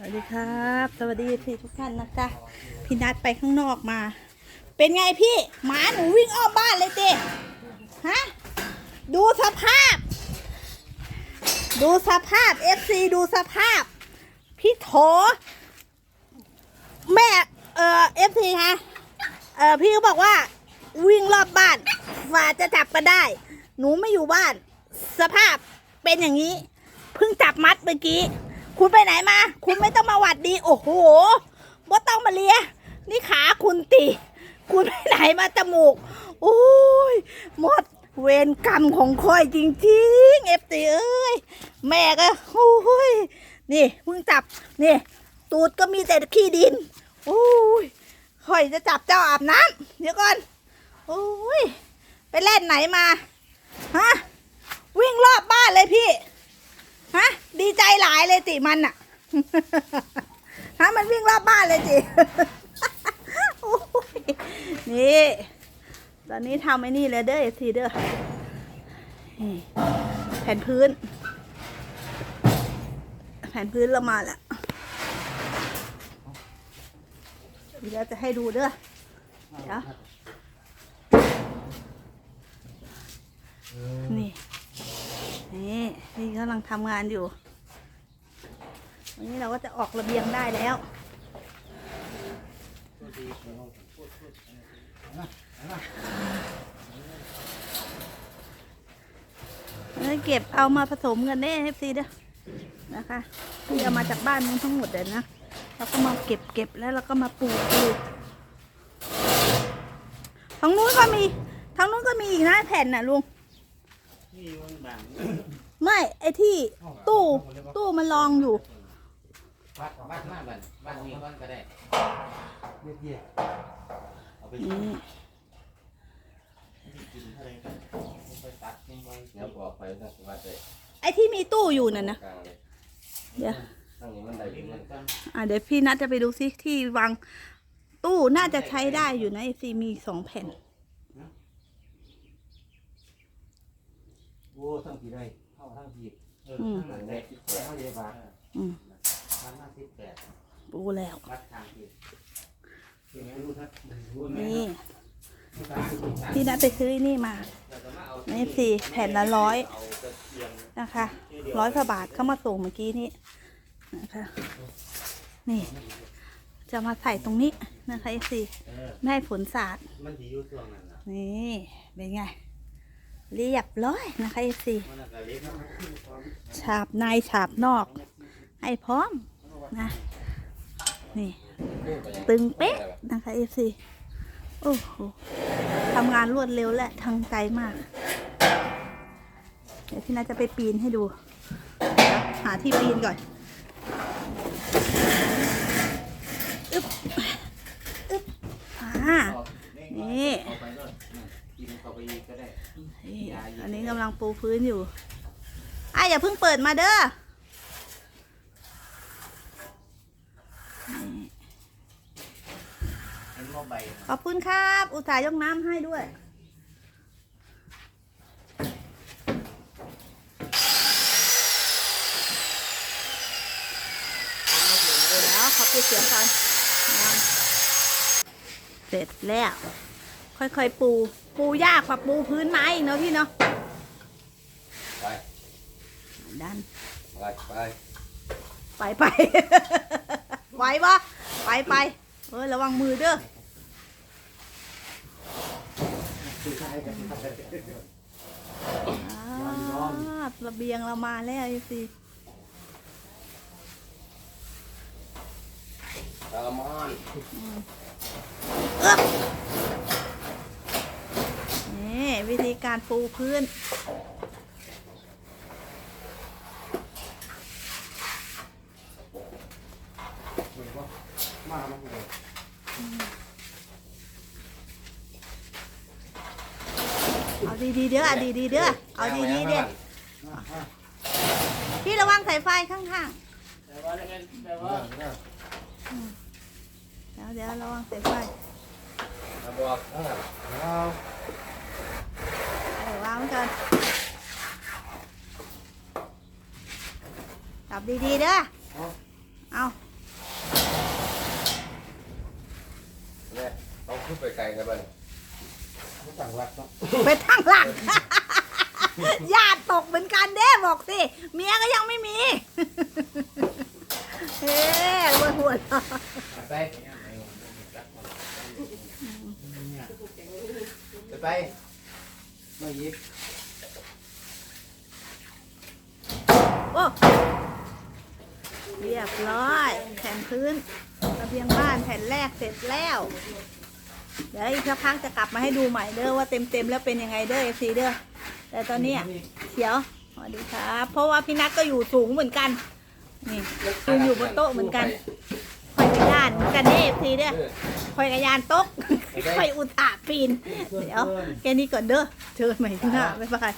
สวัสดีครับ สวัสดีพี่ทุกท่านนะจ๊ะพี่นัดไปข้างนอกมา เป็นไงพี่ หมาหนูวิ่งอ้อมบ้านเลยเต้ฮะ ดูสภาพ ดูสภาพ FC ดูสภาพ พี่โถ แม่ เอ่อ FC ฮะ เอ่อ พี่ก็บอกว่า วิ่งรอบบ้านฝ่าจะจับกันได้ หนูไม่อยู่บ้าน สภาพเป็นอย่างนี้ เพิ่งจับมัดเมื่อกี้ คุณไปไหนมา คุณไม่ต้องมาหวัดดี โอ้โหว่าต้องมาเลีย นี่ขาคุณตี คุณไปไหนมาจมูก โอ้ย หมดเวรกรรมของคอยจริงๆเอฟตีเอ้ย แม่ก็ โอ้ย นี่เพิ่งจับ นี่ ตูดก็มีแต่ขี้ดิน โอ้ยคอยจะจับเจ้าอาบน้ำเดี๋ยวก่อน โอ้ย ไปเล่นไหนมา ฮะ วิ่งรอบบ้านเลยพี่ ฮะ ดีใจหลาย เลยติมันอะฮะมันวิ่งรอบบ้านเลยจินี่ ตอนนี้ทำไอ้นี่เลยเด้อทีเด้อแผ่นพื้น แผ่นพื้นเรามาแล้วเดี๋ยวจะให้ดูเด้อ เดี๋ยว นี่ นี่ นี่กำลังทำงานอยู่ วันนี้เราก็จะออกระเบียงได้แล้วแล้วเก็บเอามาผสมกันได้ให้ซีเด้อนะคะที่เอามาจากบ้านนู้นทั้งหมดเลยนะแล้วก็มาเก็บเก็บแล้วเราก็มาปลูกปลูกทางนู้นก็มีทางนู้นก็มีอีกนะแผ่นน่ะลุงที่มันบางไม่ไอที่ตู้ตู้มันรองอยู่ วัดวัดมาบันวัดนี้ก่อนก็ได้เย็ดเย็ดเอาไปนี่กินอะไรกันไปตัดยังไงเดี๋ยวบอกไปนะวัดเลยไอที่มีตู้อยู่น่ะนะกลางเลยเดี๋ยวตั้งนี้มันได้กิดีนเลมัยนกันอะเดี๋ยวพี่นัทจะไปดูซิที่วางตู้น่าจะใช้ได้อยู่นะไอซีมีสองแผ่นโอ้ทั้งทีได้เข้าทั้งทีเอออืมทั้งไหนได้เข้าเยบาทอืมพันห้าสิบแปดปูแล้ววัดทางทีที่ไม่รู้ทักรู้ไหมนี่พี่นัทไปซื้อไอ้นี่มาในซีแผ่นละร้อยเอาตะเกียงนะคะร้อยกว่าบาทเข้ามาส่งเมื่อกี้นี้นะคะนี่ จะมาใส่ตรงนี้นะคะไอซีเออไม่ให้ฝนสาดมันที่อยู่ช่วงนั้นนะนี่เป็นไง เรียบร้อยนะคะไอซีมันก็เล็กฉาบในฉาบนอก ให้พร้อม นะ นี่ ตึงเป๊ะนะคะเอฟซีโอ้โหทำงานรวดเร็วและทังใจมาก เดี๋ยวพี่นาจะไปปีนให้ดู หาที่ปีนก่อนอึ๊บอึ๊บอ่านี่เข้าไปด้วยกินเข้าไปอีกก็ได้นี่อันนี้กำลังปูพื้นอยู่อะอย่าเพิ่งเปิดมาเด้อ เห็นว่าใบ ขอบคุณครับ อุตส่าห์ยกน้ำให้ด้วยเดี๋ยวขอปิดเสียงก่อนยังเสร็จแล้ว ค่อยๆปู ปูยากกว่าปูพื้นไม้อีกเนาะพี่เนาะไปดัน ไปไปไปไป ไหวปะไปไปเอ้ยระวังมือเด้ออ่าระเบียงเรามาแล้วสิตามอนอึ๊บนี่วิธีการปูพื้น มาแล้วเลยเอาดีๆเด้อเอาดีๆเด้อเอาดีๆเด้อพี่ระวังสายไฟข้างแต่ว่าแต่ว่าๆเดี๋ยวเดี๋ยวระวังสายไฟมาบอกเอาเออวางไว้ก่อนจับดีๆเด้อ เอา ได้บ้าง ไม่ต่างรักเนาะ ไป ทางหลังญาติตกเหมือนกันเด้บอกสิ เมียก็ยังไม่มี เฮ้หัวหัวเราะไปไปไม่ยิบโอ้เรียบร้อยแผ่นพื้นระเบียงบ้านแผ่นแรกเสร็จแล้ว เดี๋ยวอีกสักพักจะกลับมาให้ดูใหม่เด้อว่าเต็มเต็มแล้วเป็นยังไงเด้อเอฟซีเด้อแต่ตอนนี้เขียวสวัสดีครับเพราะว่าพี่นัทก็อยู่สูงเหมือนกันนี่ยืนอยู่บนโต๊ะเหมือนกันคอยกระยานกันเด้เอฟซีเด้อคอยกระยานโต๊ะคอยอุตส่าห์ปีนเดี๋ยวแค่นี้ก่อนเด้อเจอกันใหม่ที่หน้าบ๊ายบาย